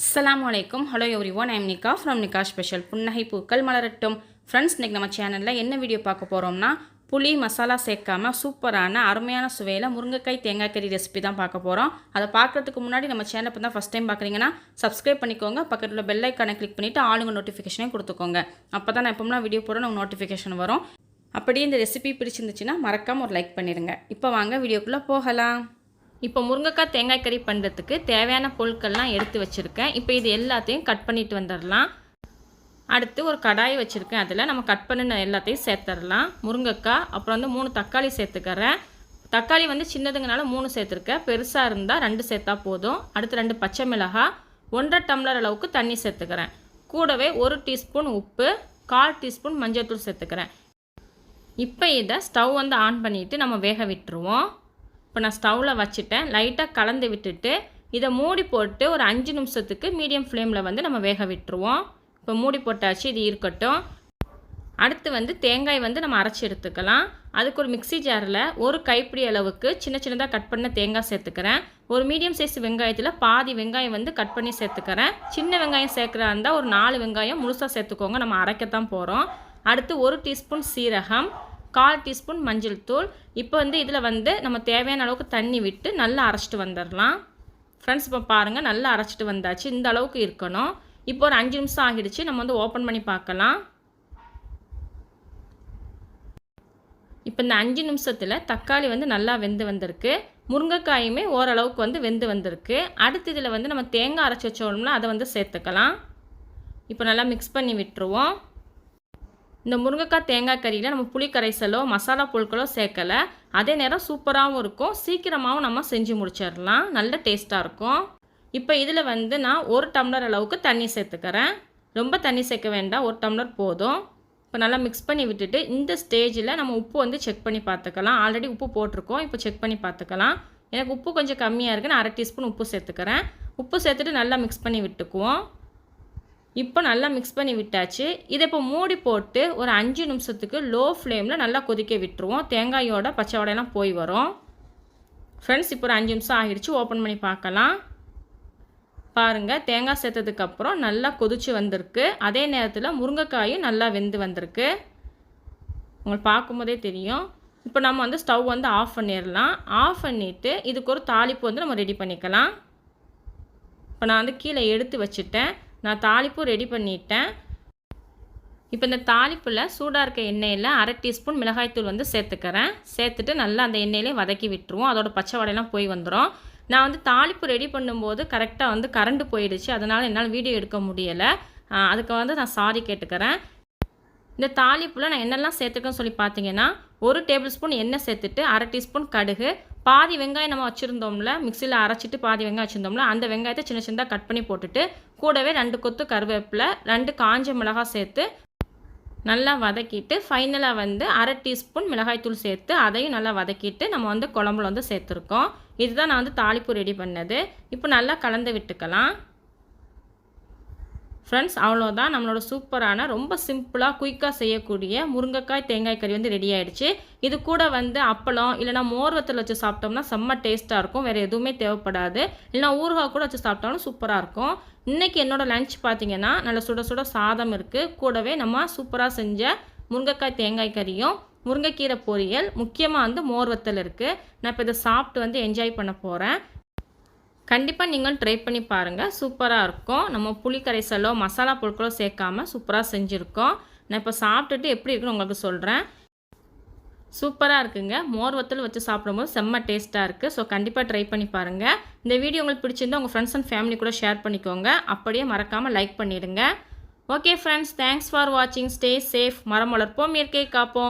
அஸ்லாம் வலைக்கும் hello everyone I'm Nikka from Nikka special புன்னகை பூக்கள் மலரட்டும். ஃப்ரெண்ட்ஸ் இன்றைக்கி நம்ம சேனலில் என்ன வீடியோ பார்க்க போகிறோம்னா புளி மசாலா சேர்க்காம சூப்பரான அருமையான சுவையில் முருங்கைக்காய் தேங்காய் கறி ரெசிபி தான் பார்க்க போகிறோம் அதை பார்க்குறதுக்கு முன்னாடி நம்ம சேனல் இப்போ தான் ஃபஸ்ட் டைம் பார்க்குறீங்கன்னா சப்ஸ்கிரைப் பண்ணிக்கோங்க. பக்கத்தில் பெல் ஐக்கானை கிளிக் பண்ணிவிட்டு ஆளுங்க நோட்டிஃபிகேஷனே கொடுத்துக்கோங்க. அப்போ தான் நான் எப்போம்னா வீடியோ போகிறோம் நம்ம நோட்டிஃபிகேஷன் வரும். அப்படியே இந்த ரெசிபி பிடிச்சிருந்துச்சுன்னா மறக்காமல் ஒரு லைக் பண்ணிடுங்க இப்போ வாங்க வீடியோக்குள்ளே போகலாம். இப்போ முருங்கைக்காய் தேங்காய் கறி பண்ணுறதுக்கு தேவையான பொருட்கள்லாம் எடுத்து வச்சுருக்கேன். இப்போ இது எல்லாத்தையும் கட் பண்ணிட்டு வந்துடலாம். அடுத்து ஒரு கடாய் வச்சுருக்கேன். அதில் நம்ம கட் பண்ணின எல்லாத்தையும் சேர்த்துடலாம். முருங்கைக்காய் அப்புறம் வந்து மூணு தக்காளி சேர்த்துக்கிறேன். தக்காளி வந்து சின்னதுங்கனால மூணு சேர்த்துருக்கேன். பெருசாக இருந்தால் ரெண்டு சேர்த்தா போதும். அடுத்து ரெண்டு பச்சை மிளகாய் ஒன்றரை டம்ளர் அளவுக்கு தண்ணி சேர்த்துக்கிறேன். கூடவே ஒரு டீஸ்பூன் உப்பு கால் டீஸ்பூன் மஞ்சள் தூள் சேர்த்துக்கிறேன். இப்போ இதை ஸ்டவ் வந்து ஆன் பண்ணிவிட்டு நம்ம வேக விட்டுருவோம். இப்போ நான் ஸ்டவ்வில் வச்சுட்டேன். லைட்டாக கலந்து விட்டுட்டு இதை மூடி போட்டு ஒரு அஞ்சு நிமிஷத்துக்கு மீடியம் ஃப்ளேமில் வந்து நம்ம வேக விட்டுருவோம். இப்போ மூடி போட்டாச்சு இது இருக்கட்டும். அடுத்து வந்து தேங்காய் வந்து நம்ம அரைச்சி எடுத்துக்கலாம். அதுக்கு ஒரு மிக்ஸி ஜாரில் ஒரு கைப்பிடி அளவுக்கு சின்ன சின்னதாக கட் பண்ண தேங்காய் சேர்த்துக்கிறேன். ஒரு மீடியம் சைஸ் வெங்காயத்தில் பாதி வெங்காயம் வந்து கட் பண்ணி சேர்த்துக்கிறேன். சின்ன வெங்காயம் சேர்க்குறா இருந்தால் ஒரு நாலு வெங்காயம் முழுசாக சேர்த்துக்கோங்க. நம்ம அரைக்கத்தான் போகிறோம் அடுத்து ஒரு டீஸ்பூன் சீரகம். கால் டீஸ்பூன் மஞ்சள் தூள். இப்போ வந்து இதில் வந்து நம்ம தேவையான அளவுக்கு தண்ணி விட்டு நல்லா அரைச்சிட்டு வந்துடலாம். ஃப்ரெண்ட்ஸ் இப்போ பாருங்கள் நல்லா அரைச்சிட்டு வந்தாச்சு. இந்த அளவுக்கு இருக்கணும். இப்போ ஒரு அஞ்சு நிமிஷம் ஆகிடுச்சு. நம்ம வந்து ஓப்பன் பண்ணி பார்க்கலாம். இப்போ இந்த அஞ்சு நிமிஷத்தில் தக்காளி வந்து நல்லா வெந்து வந்திருக்கு. முருங்கைக்காயுமே ஓரளவுக்கு வந்து வெந்து வந்திருக்கு. அடுத்து இதில் வந்து நம்ம தேங்காய் அரைச்சி வச்சோம்னா அதை வந்து சேர்த்துக்கலாம். இப்போ நல்லா மிக்ஸ் பண்ணி விட்டுருவோம். இந்த முருங்கைக்காய் தேங்காய் கறியில் நம்ம புளி கரைசலோ மசாலா பொருட்களோ சேர்க்கலை. அதே நேரம் சூப்பராகவும் இருக்கும். சீக்கிரமாகவும் நம்ம செஞ்சு முடிச்சிடலாம். நல்ல டேஸ்ட்டாக இருக்கும். இப்போ இதில் வந்து நான் ஒரு டம்ளர் அளவுக்கு தண்ணி சேர்த்துக்கிறேன். ரொம்ப தண்ணி சேர்க்க வேண்டாம். ஒரு டம்ளர் போதும். இப்போ நல்லா மிக்ஸ் பண்ணி விட்டுட்டு இந்த ஸ்டேஜில் நம்ம உப்பு வந்து செக் பண்ணி பார்த்துக்கலாம். ஆல்ரெடி உப்பு போட்டிருக்கோம். இப்போ செக் பண்ணி பார்த்துக்கலாம். எனக்கு உப்பு கொஞ்சம் கம்மியாக இருக்குது நான் அரை டீஸ்பூன் உப்பு சேர்த்துக்கிறேன். உப்பு சேர்த்துட்டு நல்லா மிக்ஸ் பண்ணி விட்டுக்குவோம். இப்போ நல்லா மிக்ஸ் பண்ணி விட்டாச்சு. இதை இப்போ மூடி போட்டு ஒரு அஞ்சு நிமிஷத்துக்கு லோ ஃப்ளேமில் நல்லா கொதிக்க விட்டுருவோம். தேங்காயோட பச்சை வடையெல்லாம் போய் வரும். ஃப்ரெண்ட்ஸ் இப்போ ஒரு அஞ்சு நிமிஷம் ஆகிடுச்சு. ஓப்பன் பண்ணி பார்க்கலாம். பாருங்கள் தேங்காய் சேர்த்ததுக்கப்புறம் நல்லா கொதிச்சு வந்திருக்கு. அதே நேரத்தில் முருங்கைக்காயும் நல்லா வெந்து வந்திருக்கு. உங்களுக்கு பார்க்கும்போதே தெரியும். இப்போ நம்ம வந்து ஸ்டவ் வந்து ஆஃப் பண்ணிடலாம் ஆஃப் பண்ணிவிட்டு இதுக்கு ஒரு தாளிப்பு வந்து நம்ம ரெடி பண்ணிக்கலாம். இப்போ நான் வந்து கீழே எடுத்து வச்சுட்டேன். நான் தாளிப்பும் ரெடி பண்ணிட்டேன். இப்போ இந்த தாளிப்பில் சூடாக இருக்க எண்ணெயில் அரை டீஸ்பூன் மிளகாய்த்தூள் வந்து சேர்த்துக்கிறேன். சேர்த்துட்டு நல்லா அந்த எண்ணெயிலே வதக்கி விட்டுருவோம். அதோட பச்சை வடையெல்லாம் போய் வந்துடும் நான் வந்து தாளிப்பு ரெடி பண்ணும்போது கரெக்டாக வந்து கரண்ட் போயிடுச்சு. அதனால் என்னால் வீடியோ எடுக்க முடியலை. அதுக்கு வந்து நான் சாரி கேட்டுக்கிறேன். இந்த தாளிப்பில் நான் என்னெல்லாம் சேர்த்துக்கேன்னு சொல்லி பார்த்தீங்கன்னா ஒரு டேபிள் ஸ்பூன் எண்ணெய் சேர்த்துட்டு அரை டீஸ்பூன் கடுகு. பாதி வெங்காயம் நம்ம வச்சுருந்தோம்ல மிக்சியில் அரைச்சிட்டு பாதி வெங்காயம் வச்சுருந்தோம்ல அந்த வெங்காயத்தை சின்ன சின்னதாக கட் பண்ணி போட்டுட்டு கூடவே ரெண்டு கொத்து கருவேப்பிலை ரெண்டு காஞ்ச மிளகாய் சேர்த்து நல்லா வதக்கிட்டு ஃபைனலாக வந்து அரை டீஸ்பூன் மிளகாய்த்தூள் சேர்த்து அதையும் நல்லா வதக்கிட்டு நம்ம வந்து குழம்புல வந்து சேர்த்துருக்கோம். இதுதான் நான் வந்து தாளிப்பு ரெடி பண்ணது. இப்போ நல்லா கலந்து விட்டுக்கலாம். ஃப்ரெண்ட்ஸ் அவ்வளோதான் நம்மளோட சூப்பரான ரொம்ப சிம்பிளாக குயிக்காக செய்யக்கூடிய முருங்கைக்காய் தேங்காய் கறி வந்து ரெடி ஆகிடுச்சு இது கூட வந்து அப்பளம் இல்லைனா மோர் வத்தல் வச்சு சாப்பிட்டோம்னா செம்ம டேஸ்ட்டாக இருக்கும். வேறு எதுவுமே தேவைப்படாது. இல்லைனா ஊறுகாய் கூட வச்சு சாப்பிட்டாலும் சூப்பராக இருக்கும். இன்றைக்கி என்னோடய லஞ்ச் பார்த்தீங்கன்னா நல்ல சுட சுட சாதம் இருக்குது கூடவே நம்ம சூப்பராக செஞ்ச முருங்கைக்காய் தேங்காய் கறியும் முருங்கைக்கீரை பொரியல் முக்கியமாக வந்து மோர் வத்தல் இருக்குது நான் இப்போ இதை சாப்பிட்டு வந்து என்ஜாய் பண்ண போகிறேன் கண்டிப்பாக நீங்கள் ட்ரை பண்ணி பாருங்கள் சூப்பராக இருக்கும். நம்ம புளி கரைசலோ மசாலா பொருட்களோ சேர்க்காம சூப்பராக செஞ்சுருக்கோம். நான் இப்போ சாப்பிட்டுட்டு எப்படி இருக்குன்னு உங்களுக்கு சொல்கிறேன் சூப்பராக இருக்குங்க. மோர் வத்தல் வச்சு சாப்பிடும்போது செம்ம டேஸ்ட்டாக இருக்குது ஸோ கண்டிப்பாக ட்ரை பண்ணி பாருங்கள் இந்த வீடியோ உங்களுக்கு பிடிச்சிருந்தா உங்கள் ஃப்ரெண்ட்ஸ் அண்ட் ஃபேமிலி கூட ஷேர் பண்ணிக்கோங்க. அப்படியே மறக்காமல் லைக் பண்ணிடுங்க. ஓகே ஃப்ரெண்ட்ஸ் தேங்க்ஸ் ஃபார் வாட்சிங் ஸ்டே சேஃப் மரம் வளர்ப்போம். இயற்கை காப்போம்.